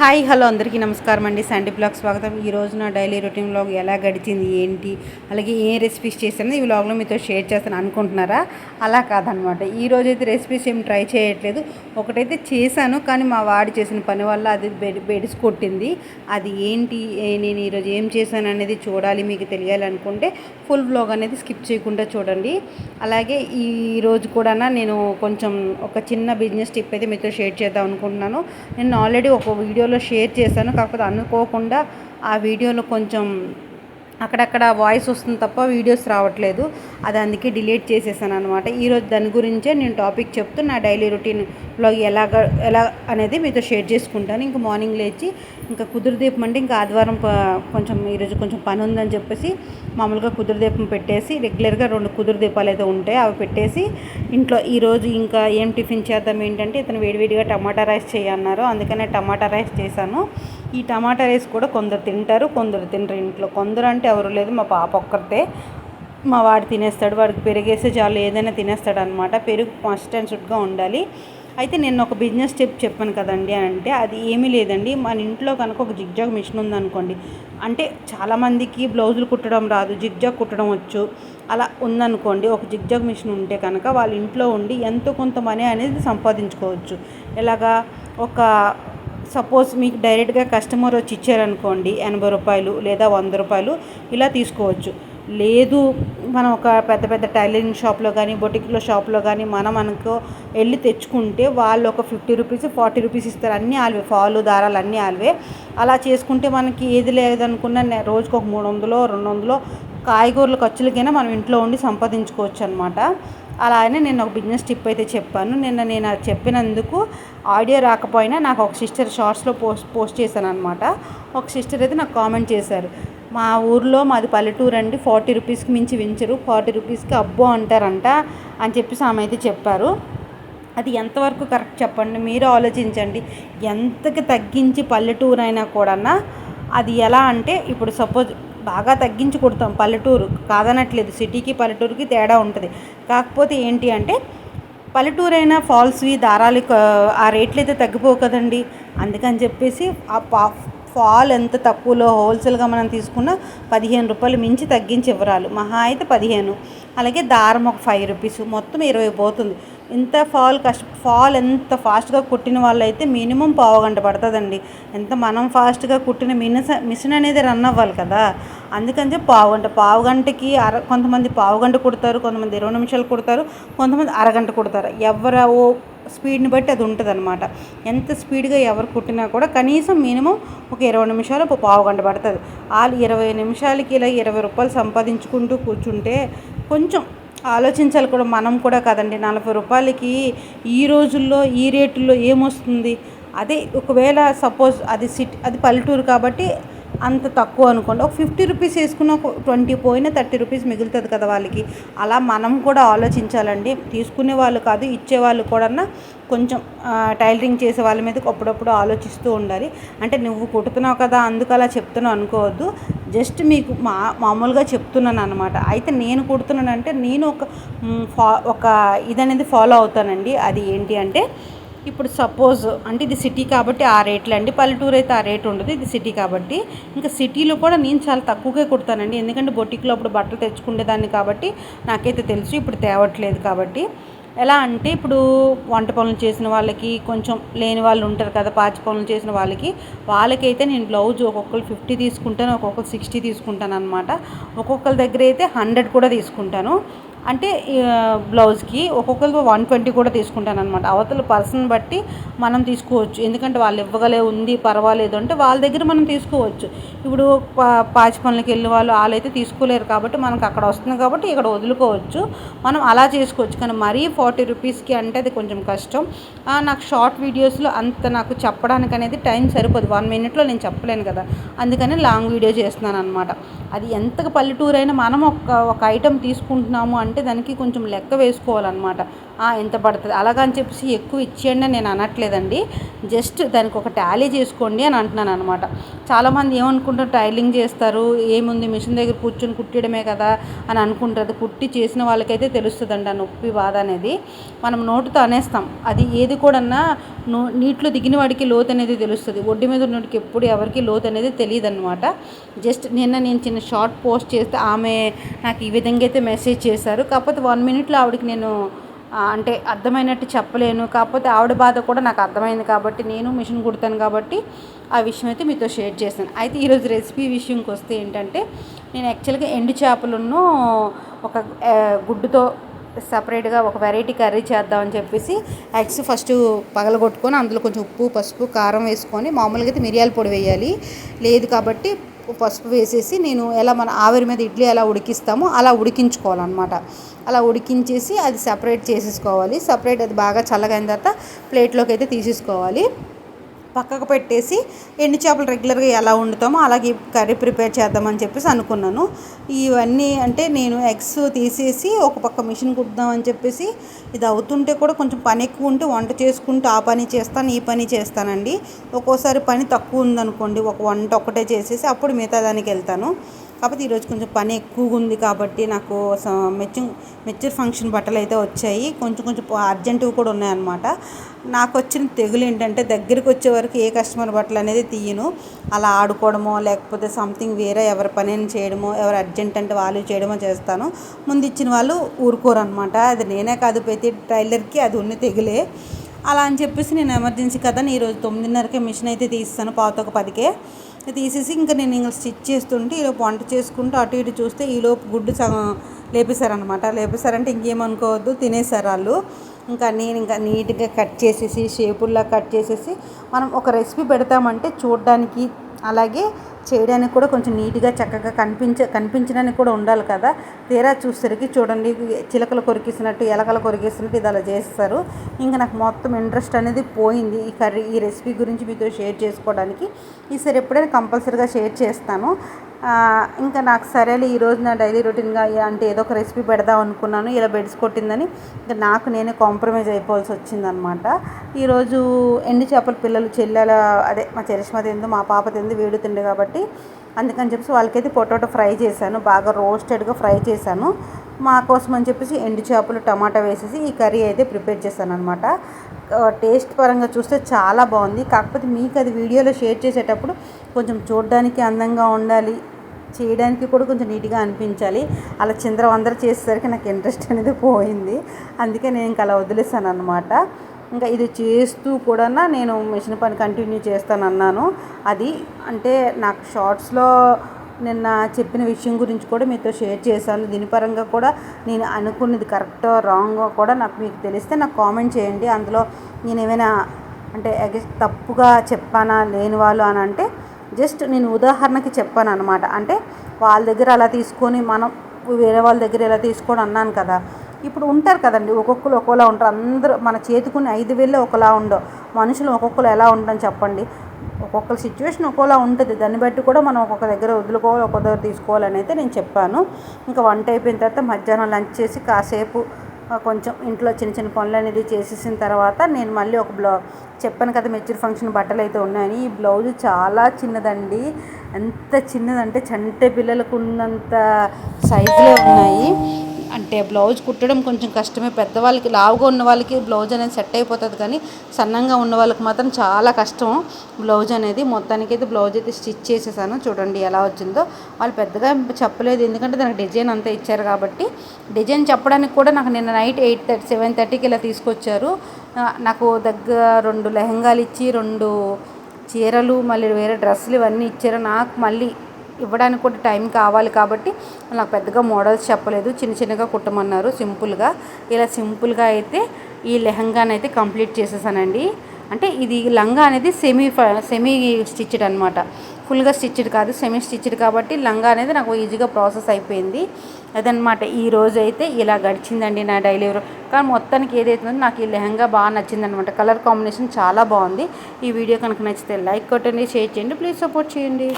Hi hello అందరికీ నమస్కారం అండి. సండే బ్లాగ్ స్వాగతం. ఈ నా డైలీ రొటీన్ బ్లాగ్ ఎలా గడిచింది ఏంటి అలాగే ఏ రెసిపీస్ చేశాను ఈ వ్లాగ్లో మీతో షేర్ చేస్తాను అనుకుంటున్నారా? అలా కాదనమాట. ఈరోజు అయితే రెసిపీస్ ఏం ట్రై చేయట్లేదు. ఒకటైతే చేశాను కానీ మా వాడి చేసిన పని వల్ల అది బెడిసి కొట్టింది. అది ఏంటి నేను ఈరోజు ఏం చేశాను అనేది చూడాలి మీకు తెలియాలనుకుంటే ఫుల్ వ్లాగ్ అనేది స్కిప్ చేయకుండా చూడండి. అలాగే ఈ రోజు కూడా నేను కొంచెం ఒక చిన్న బిజినెస్ టిప్ అయితే మీతో షేర్ చేద్దాం అనుకుంటున్నాను. నేను ఆల్రెడీ ఒక వీడియో వీడియోలో షేర్ చేశాను. కాకపోతే అనుకోకుండా ఆ వీడియోలో కొంచెం అక్కడక్కడ వాయిస్ వస్తుంది తప్ప వీడియోస్ రావట్లేదు. అది అందుకే డిలీట్ చేసేసాను అనమాట ఈరోజు దాని గురించే నేను టాపిక్ చెప్తూ నా డైలీ రొటీన్లో ఎలాగ ఎలా అనేది మీతో షేర్ చేసుకుంటాను. ఇంకా మార్నింగ్ లేచి ఇంకా కుదురుదీపం అంటే ఇంకా ఆదివారం కొంచెం ఈరోజు కొంచెం పని ఉందని చెప్పేసి మామూలుగా కుదురుదీపం పెట్టేసి రెగ్యులర్గా రెండు కుదురుదీపాలు అయితే ఉంటాయి అవి పెట్టేసి ఇంట్లో ఈరోజు ఇంకా ఏం టిఫిన్ చేద్దాం ఏంటంటే ఇతను వేడివేడిగా టమాటా రైస్ చేయన్నారు. అందుకనే టమాటా రైస్ చేశాను. ఈ టమాటా రైస్ కూడా కొందరు తింటారు కొందరు తినరు. ఇంట్లో కొందరు అంటే ఎవరు లేదు. మా పాప ఒక్కరితే మా వాడు తినేస్తాడు. వాడికి పెరిగేస్తే చాలు ఏదైనా తినేస్తాడు అనమాట పెరుగు మస్ట్ అండ్ షుడ్గా ఉండాలి. అయితే నేను ఒక బిజినెస్ టిప్ చెప్పాను కదండి అంటే అది ఏమీ లేదండి. మన ఇంట్లో కనుక ఒక జిగ్జాగ్ మిషన్ ఉందనుకోండి అంటే చాలామందికి బ్లౌజులు కుట్టడం రాదు జిగ్జాగ్ కుట్టడం వచ్చు. అలా ఉందనుకోండి ఒక జిగ్జాగ్ మిషన్ ఉంటే కనుక వాళ్ళ ఇంట్లో ఉండి ఎంతో కొంత మనీ అనేది సంపాదించుకోవచ్చు. ఎలాగా? ఒక సపోజ్ మీకు డైరెక్ట్గా కస్టమర్ వచ్చి ఇచ్చారనుకోండి ఎనభై రూపాయలు లేదా వంద రూపాయలు ఇలా తీసుకోవచ్చు. లేదు మనం ఒక పెద్ద పెద్ద టైలరింగ్ షాప్లో కానీ బొటిక్లో షాప్లో కానీ మనం అనుకో వెళ్ళి తెచ్చుకుంటే వాళ్ళు ఒక ఫిఫ్టీ రూపీస్ ఫార్టీ రూపీస్ ఇస్తారు. అన్నీ ఆల్వే ఫాలు దారాలు అన్నీ ఆల్వే. అలా చేసుకుంటే మనకి ఏది లేదనుకున్న రోజుకు ఒక మూడు వందలో రెండు వందలో కాయగూరల ఖర్చులకైనా మనం ఇంట్లో ఉండి సంపాదించుకోవచ్చు అనమాట అలానే నేను ఒక బిజినెస్ టిప్ అయితే చెప్పాను. నిన్న నేను అది చెప్పినందుకు ఆడియో రాకపోయినా నాకు ఒక సిస్టర్ షార్ట్స్లో పోస్ట్ పోస్ట్ చేశాను అనమాట ఒక సిస్టర్ అయితే నాకు కామెంట్ చేశారు. మా ఊర్లో మాది పల్లెటూరు అండి. ఫార్టీ రూపీస్కి మించి వించరు. ఫార్టీ రూపీస్కి అబ్బో అంటారంట అని చెప్పేసి ఆమె అయితే చెప్పారు. అది ఎంతవరకు కరెక్ట్ చెప్పండి? మీరు ఆలోచించండి. ఎంతకి తగ్గించి పల్లెటూరు అయినా కూడా అది ఎలా అంటే ఇప్పుడు సపోజ్ బాగా తగ్గించి కుడతాం పల్లెటూరు. కాదనట్లేదు. సిటీకి పల్లెటూరుకి తేడా ఉంటుంది. కాకపోతే ఏంటి అంటే పల్లెటూరు అయినా ఫాల్స్వి దారాలు ఆ రేట్లు అయితే తగ్గిపోవు కదండి. అందుకని చెప్పేసి ఆ పా ఫాల్ ఎంత తక్కువలో హోల్సేల్గా మనం తీసుకున్న పదిహేను రూపాయలు మించి తగ్గించి ఇవ్వరాలు మహా అయితే పదిహేను. అలాగే దారం ఒక ఫైవ్ రూపీస్. మొత్తం ఇరవై పోతుంది. ఇంత ఫాల్ కష్ట ఫాల్ ఎంత ఫాస్ట్గా కుట్టిన వాళ్ళైతే మినిమం పావు గంట పడుతుందండి. ఎంత మనం ఫాస్ట్గా కుట్టిన మినిస మిషన్ అనేది రన్ అవ్వాలి కదా. అందుకని చెప్పి పావు గంట పావు గంటకి అర కొంతమంది పావు గంట కుడతారు కొంతమంది ఇరవై నిమిషాలు కుడతారు కొంతమంది అరగంట కుడతారు. ఎవరు ఓ స్పీడ్ని బట్టి అది ఉంటుంది అనమాట ఎంత స్పీడ్గా ఎవరు కుట్టినా కూడా కనీసం మినిమం ఒక ఇరవై నిమిషాలు ఒక పావు గంట పడుతుంది. వాళ్ళు ఇరవై నిమిషాలకి ఇలా ఇరవై రూపాయలు సంపాదించుకుంటూ కూర్చుంటే కొంచెం ఆలోచించాలి కూడా. మనం కూడా కదండి. నలభై రూపాయలకి ఈ రోజుల్లో ఈ రేటుల్లో ఏమొస్తుంది? అదే ఒకవేళ సపోజ్ అది సిటీ అది పల్లెటూరు కాబట్టి అంత తక్కువ అనుకోండి. ఒక ఫిఫ్టీ రూపీస్ వేసుకున్న ఒక ట్వంటీ పోయినా థర్టీ రూపీస్ మిగులుతుంది కదా వాళ్ళకి. అలా మనం కూడా ఆలోచించాలండి. తీసుకునే వాళ్ళు కాదు ఇచ్చేవాళ్ళు కూడా కొంచెం టైలరింగ్ చేసే వాళ్ళ మీద అప్పుడప్పుడు ఆలోచిస్తూ ఉండాలి. అంటే నువ్వు కుడుతున్నావు కదా అందుకు అలా చెప్తున్నావు అనుకోవద్దు. జస్ట్ మీకు మా మామూలుగా చెప్తున్నాను అనమాట అయితే నేను కుడుతున్నానంటే నేను ఒక ఫా ఒక ఇదనేది ఫాలో అవుతానండి. అది ఏంటి అంటే ఇప్పుడు సపోజ్ అంటే ఇది సిటీ కాబట్టి ఆ రేట్లు అండి పల్లెటూరు అయితే ఆ రేట్ ఉండదు ఇది సిటీ కాబట్టి. ఇంకా సిటీలో కూడా నేను చాలా తక్కువగా కుడతానండి. ఎందుకంటే బొటిక్లో అప్పుడు బట్టలు తెచ్చుకునేదాన్ని కాబట్టి నాకైతే తెలుసు ఇప్పుడు తేవట్లేదు కాబట్టి. ఎలా అంటే ఇప్పుడు వంట పనులు చేసిన వాళ్ళకి కొంచెం లేని వాళ్ళు ఉంటారు కదా పాచి పనులు చేసిన వాళ్ళకి వాళ్ళకైతే నేను బ్లౌజ్ ఒక్కొక్కరు ఫిఫ్టీ తీసుకుంటాను ఒక్కొక్కరు సిక్స్టీ తీసుకుంటాను అనమాట ఒక్కొక్కరి దగ్గర అయితే హండ్రెడ్ కూడా తీసుకుంటాను. అంటే బ్లౌజ్కి ఒక్కొక్కరు వన్ ట్వంటీ కూడా తీసుకుంటాను అనమాట అవతల పర్సన్ బట్టి మనం తీసుకోవచ్చు. ఎందుకంటే వాళ్ళు ఇవ్వగలే ఉంది పర్వాలేదు అంటే వాళ్ళ దగ్గర మనం తీసుకోవచ్చు. ఇప్పుడు పా పాచి పనులకి వెళ్ళే వాళ్ళు వాళ్ళైతే తీసుకోలేరు కాబట్టి మనకు అక్కడ వస్తుంది కాబట్టి ఇక్కడ వదులుకోవచ్చు. మనం అలా చేసుకోవచ్చు. కానీ మరీ ఫార్టీ రూపీస్కి అంటే అది కొంచెం కష్టం. నాకు షార్ట్ వీడియోస్లో అంత నాకు చెప్పడానికి అనేది టైం సరిపోదు. వన్ మినిట్లో నేను చెప్పలేను కదా. అందుకని లాంగ్ వీడియో చేస్తున్నాను అనమాట అది ఎంతగా పల్లెటూరు అయినా మనం ఒక ఒక ఐటెం తీసుకుంటున్నాము అంటే అంటే దానికి కొంచెం లెక్క వేసుకోవాలన్నమాట. ఎంత పడుతుంది? అలాగని చెప్పేసి ఎక్కువ ఇచ్చేయండి నేను అనట్లేదండి. జస్ట్ దానికి ఒక టాలీ చేసుకోండి అని అంటున్నాను అనమాట చాలామంది ఏమనుకుంటారు టైలింగ్ చేస్తారు ఏముంది మిషన్ దగ్గర కూర్చొని కుట్టడమే కదా అని అనుకుంటారు. కుట్టి చేసిన వాళ్ళకైతే తెలుస్తుందండి ఆ నొప్పి బాధ అనేది. మనం నోటుతో అనేస్తాం. అది ఏది కూడా నో నీటిలో దిగిన వాడికి లోతు అనేది తెలుస్తుంది. ఒడ్డు మీద ఉన్నోడికి ఎప్పుడు ఎవరికి లోతు అనేది తెలియదు అనమాట జస్ట్ నిన్న నేను చిన్న షార్ట్ పోస్ట్ చేస్తే ఆమె నాకు ఈ విధంగా అయితే మెసేజ్ చేశారు. కాకపోతే వన్ మినిట్లో ఆవిడకి నేను అంటే అర్థమైనట్టు చెప్పలేను. కాకపోతే ఆవిడ బాధ కూడా నాకు అర్థమైంది కాబట్టి నేను మిషన్ కుడతాను కాబట్టి ఆ విషయం అయితే మీతో షేర్ చేశాను. అయితే ఈరోజు రెసిపీ విషయంకి వస్తే ఏంటంటే నేను యాక్చువల్గా ఎండు చేపలను ఒక గుడ్డుతో సపరేట్గా ఒక వెరైటీ కర్రీ చేద్దామని చెప్పేసి ఎగ్స్ ఫస్ట్ పగలగొట్టుకొని అందులో కొంచెం ఉప్పు పసుపు కారం వేసుకొని మామూలుగా అయితే మిరియాల పొడి వేయాలి. లేదు కాబట్టి పసుపు వేసేసి నేను ఎలా మన ఆవిరి మీద ఇడ్లీ ఎలా ఉడికిస్తామో అలా ఉడికించుకోవాలన్నమాట. అలా ఉడికించేసి అది సపరేట్ చేసేసుకోవాలి. సపరేట్ అది బాగా చల్లగైన తర్వాత ప్లేట్లోకి అయితే తీసేసుకోవాలి. పక్కకు పెట్టేసి ఎండు చేపలు రెగ్యులర్గా ఎలా వండుతామో అలాగే కర్రీ ప్రిపేర్ చేద్దామని చెప్పేసి అనుకున్నాను. ఇవన్నీ అంటే నేను ఎగ్స్ తీసేసి ఒక పక్క మిషన్ కుడదామని చెప్పేసి ఇది అవుతుంటే కూడా కొంచెం పని ఎక్కువ ఉంటే వంట చేసుకుంటూ ఆ పని చేస్తాను ఈ పని చేస్తానండి. ఒక్కోసారి పని తక్కువ ఉందనుకోండి ఒక వంట ఒక్కటే చేసేసి అప్పుడు మిగతా దానికి వెళ్తాను. కాకపోతే ఈరోజు కొంచెం పని ఎక్కువగా ఉంది కాబట్టి నాకు మెచ్యూర్ మెచ్యూర్ ఫంక్షన్ బట్టలు అయితే వచ్చాయి. కొంచెం కొంచెం అర్జెంటువి కూడా ఉన్నాయన్నమాట. నాకు వచ్చిన తెగులు ఏంటంటే దగ్గరికి వచ్చే వరకు ఏ కస్టమర్ బట్టలు అనేది తీయను. అలా ఆడుకోవడమో లేకపోతే సంథింగ్ వేరే ఎవరి పని చేయడమో ఎవరు అర్జెంట్ అంటే వాళ్ళు చేయడమో చేస్తాను. ముందు ఇచ్చిన వాళ్ళు ఊరుకోరు అనమాట అది నేనే కాదు ప్రతి టైలర్కి అది ఉన్న తెగులే. అలా అని చెప్పేసి నేను ఎమర్జెన్సీ కదా ఈరోజు తొమ్మిదిన్నరకే మిషన్ అయితే తీస్తాను పాత ఒక పదికే. తీసేసి ఇంకా నేను ఇంకా స్టిచ్ చేస్తుంటే ఈలోపు వంట చేసుకుంటూ అటు ఇటు చూస్తే ఈలోపు గుడ్డు సగం లేపేశారనమాట లేపేశారంటే ఇంకేమనుకోవద్దు తినేసారు వాళ్ళు. ఇంకా నేను ఇంకా నీట్గా కట్ చేసేసి షేపుల్లా కట్ చేసేసి మనం ఒక రెసిపీ పెడతామంటే చూడడానికి అలాగే చేయడానికి కూడా కొంచెం నీట్గా చక్కగా కనిపించ కనిపించడానికి కూడా ఉండాలి కదా. తీరా చూసేసరికి చూడండి చిలకలు కొరికేసినట్టు ఎలకలు కొరికేసినట్టు ఇది అలా చేస్తారు. ఇంకా నాకు మొత్తం ఇంట్రెస్ట్ అనేది పోయింది ఈ కర్రీ ఈ రెసిపీ గురించి మీతో షేర్ చేసుకోవడానికి. ఈసారి ఎప్పుడైనా కంపల్సరీగా షేర్ చేస్తాను. ఇంకా నాకు సరేలే ఈరోజు నా డైలీ రొటీన్గా అంటే ఏదో ఒక రెసిపీ పెడదాం అనుకున్నాను ఇలా బెడ్స్ కొట్టిందని. ఇంకా నాకు నేనే కాంప్రమైజ్ అయిపోవాల్సి వచ్చిందనమాట. ఈరోజు ఎండు చేపల పిల్లలు చెల్లెల అదే మా చరిష్మ తిందు మా పాప తిందు వేడు తిండు కాబట్టి కాబట్టి అందుకని చెప్పేసి వాళ్ళకైతే పొటాటో ఫ్రై చేశాను. బాగా రోస్టెడ్గా ఫ్రై చేశాను. మా కోసం అని చెప్పేసి ఎండు చేపలు టమాటా వేసేసి ఈ కర్రీ అయితే ప్రిపేర్ చేశాను అనమాట టేస్ట్ పరంగా చూస్తే చాలా బాగుంది. కాకపోతే మీకు అది వీడియోలో షేర్ చేసేటప్పుడు కొంచెం చూడడానికి అందంగా ఉండాలి చేయడానికి కూడా కొంచెం నీట్గా అనిపించాలి. అలా చిందరవందర చేసేసరికి నాకు ఇంట్రెస్ట్ అనేది పోయింది. అందుకే నేను ఇంకా అలా వదిలేసాను అనమాట ఇంకా ఇది చేస్తూ కూడా నేను మిషన్ పని కంటిన్యూ చేస్తాను అన్నాను అది అంటే నాకు షార్ట్స్లో నిన్న చెప్పిన విషయం గురించి కూడా మీతో షేర్ చేశాను. దీని పరంగా కూడా నేను అనుకున్నది కరెక్ట్ రాంగ్ కూడా నాకు మీకు తెలిస్తే నాకు కామెంట్ చేయండి. అందులో నేను ఏమైనా అంటే తప్పుగా చెప్పానా లేని వాళ్ళు అని అంటే జస్ట్ నేను ఉదాహరణకి చెప్పాను అనమాట అంటే వాళ్ళ దగ్గర అలా తీసుకొని మనం వేరే వాళ్ళ దగ్గర ఎలా తీసుకోవడం అన్నాను కదా. ఇప్పుడు ఉంటారు కదండి ఒక్కొక్కరు ఒక్కోలా ఉంటారు. అందరూ మన చేతికుని ఐదు వేలే ఒకలా ఉండవు. మనుషులు ఒక్కొక్కరు ఎలా ఉండని చెప్పండి. ఒక్కొక్క సిచ్యువేషన్ ఒక్కోలా ఉంటుంది. దాన్ని బట్టి కూడా మనం ఒక్కొక్క దగ్గర వదులుకోవాలి ఒక్కొక్క దగ్గర తీసుకోవాలని అయితే నేను చెప్పాను. ఇంకా వంట అయిపోయిన తర్వాత మధ్యాహ్నం లంచ్ చేసి కాసేపు కొంచెం ఇంట్లో చిన్న చిన్న పనులు అనేది చేసేసిన తర్వాత నేను మళ్ళీ ఒక బ్లౌ చెప్పాను కదా మెచ్యూర్ ఫంక్షన్ బట్టలు అయితే ఉన్నాయని. ఈ బ్లౌజ్ చాలా చిన్నదండి. ఎంత చిన్నదంటే చంటే పిల్లలకు ఉన్నంత సైజులో ఉన్నాయి. అంటే బ్లౌజ్ కుట్టడం కొంచెం కష్టమే. పెద్దవాళ్ళకి లావుగా ఉన్న వాళ్ళకి బ్లౌజ్ అనేది సెట్ అయిపోతుంది కానీ సన్నంగా ఉన్న వాళ్ళకి మాత్రం చాలా కష్టం బ్లౌజ్ అనేది. మొత్తానికి అయితే బ్లౌజ్ అయితే స్టిచ్ చేసేసాను. చూడండి ఎలా వచ్చిందో. వాళ్ళు పెద్దగా చెప్పలేదు ఎందుకంటే దానికి డిజైన్ అంతా ఇచ్చారు కాబట్టి. డిజైన్ చెప్పడానికి కూడా నాకు నిన్న నైట్ ఎయిట్ థర్టీ సెవెన్ థర్టీకి ఇలా తీసుకొచ్చారు. నాకు దగ్గర రెండు లెహంగాలు ఇచ్చి రెండు చీరలు మళ్ళీ వేరే డ్రెస్సులు ఇవన్నీ ఇచ్చారు. నాకు మళ్ళీ ఇవ్వడానికి కూడా టైం కావాలి కాబట్టి నాకు పెద్దగా మోడల్స్ చెప్పలేదు. చిన్న చిన్నగా కుట్టమన్నారు సింపుల్గా. ఇలా సింపుల్గా అయితే ఈ లెహంగాని అయితే కంప్లీట్ చేసేసానండి. అంటే ఇది లంగా అనేది సెమీ సెమీ స్టిచ్డ్ అనమాట ఫుల్గా స్టిచ్డ్ కాదు సెమీ స్టిచ్డ్ కాబట్టి లంగా అనేది నాకు ఈజీగా ప్రాసెస్ అయిపోయింది. అదనమాట ఈ రోజు అయితే ఇలా గడిచిందండి నా డైలీ కానీ మొత్తానికి ఏదైతుందో నాకు ఈ లెహంగా బాగా నచ్చిందనమాట కలర్ కాంబినేషన్ చాలా బాగుంది. ఈ వీడియో కనుక నచ్చితే లైక్ కొట్టండి షేర్ చేయండి ప్లీజ్ సపోర్ట్ చేయండి.